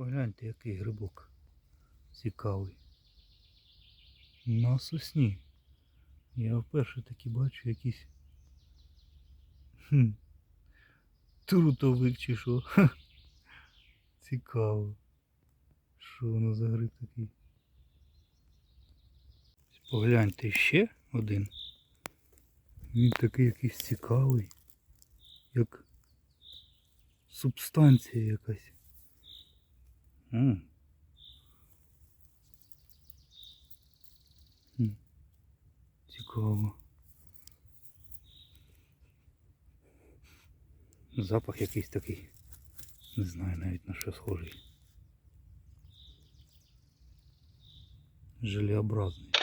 Погляньте, який грибок цікавий. На сосні. Я вперше таки бачу якісь. Хм. Трутовик чи що. Ха. Цікаво. Що воно за гриб такий? Погляньте ще один. Він такий якийсь цікавий. Як субстанція якась. Цікаво. Запах якийсь такий. Не знаю навіть на що схожий. Желеобразний.